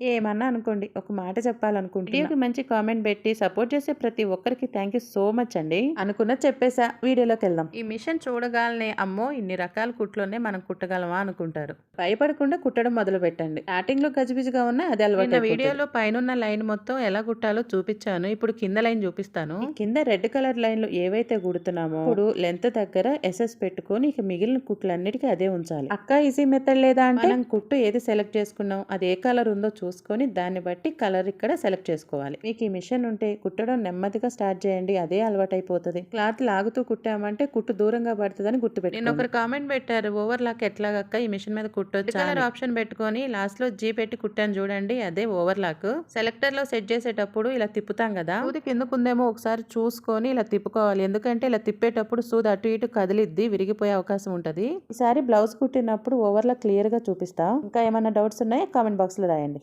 ఏమన్నా అనుకోండి. ఒక మాట చెప్పాలనుకుంటున్నా. వీడియోకి మంచి కామెంట్ పెట్టి సపోర్ట్ చేసే ప్రతి ఒక్కరికి థ్యాంక్ యూ సో మచ్ అండి. అనుకున్నది చెప్పేసా. వీడియోలోకి వెళ్దాం. ఈ మిషన్ చూడగానే అమ్మో ఇన్ని రకాల కుట్లోనే మనం కుట్టగలమా అనుకుంటారు. భయపడకుండా కుట్టడం మొదలు పెట్టండి స్టార్టింగ్లో గజిబిజిగా ఉన్న అది అలవాటు వీడియోలో పైన లైన్ మొత్తం ఎలా కుట్టాలో చూపించాను. ఇప్పుడు కింద లైన్ చూపిస్తాను. కింద రెడ్ కలర్ లైన్లు ఏవైతే కుడుతున్నామో ఇప్పుడు లెంత్ దగ్గర ఎస్ఎస్ పెట్టుకొని ఇక మిగిలిన కుట్లన్నిటికీ అదే ఉంచాలి. అక్క ఈజీ మెథడ్ లేదా అంటే? మనం కుట్టు ఏది సెలెక్ట్ చేసుకున్నాం అది ఏ కలర్ ఉందో చూసుకొని దాన్ని బట్టి కలర్ ఇక్కడ సెలెక్ట్ చేసుకోవాలి. మీకు ఈ మిషన్ ఉంటే కుట్టడం నెమ్మదిగా స్టార్ట్ చేయండి. అదే అలవాటు అయిపోతుంది క్లాత్ లాగుతూ కుట్టామంటే కుట్టు దూరంగా పడుతుందని గుర్తుపెట్టి నేను ఒకరు కామెంట్ పెట్టారు ఓవర్ లాక్ ఎట్లాగక్క ఈ మిషన్ మీద కుట్టొచ్చు? కలర్ ఆప్షన్ పెట్టుకొని లాస్ట్లో జీ పెట్టి కుట్టాను చూడండి. అదే ఓవర్ లాక్ సెలెక్టర్లో సెట్ చేసేటప్పుడు ఇలా తిప్పుతాం కదా. సూది కిందకు ఉందేమో ఒకసారి చూసుకొని ఇలా తిప్పుకోవాలి. ఎందుకంటే ఇలా తిప్పేటప్పుడు సూది అటు ఇటు కదిలిద్ది విరిగిపోయే అవకాశం ఉంటది. ఈసారి బ్లౌజ్ కుట్టినప్పుడు ఓవర్ లాక్ క్లియర్గా చూపిస్తా. ఇంకా ఏమైనా డౌట్స్ ఉన్నాయా? కామెంట్ బాక్స్లో రాయండి.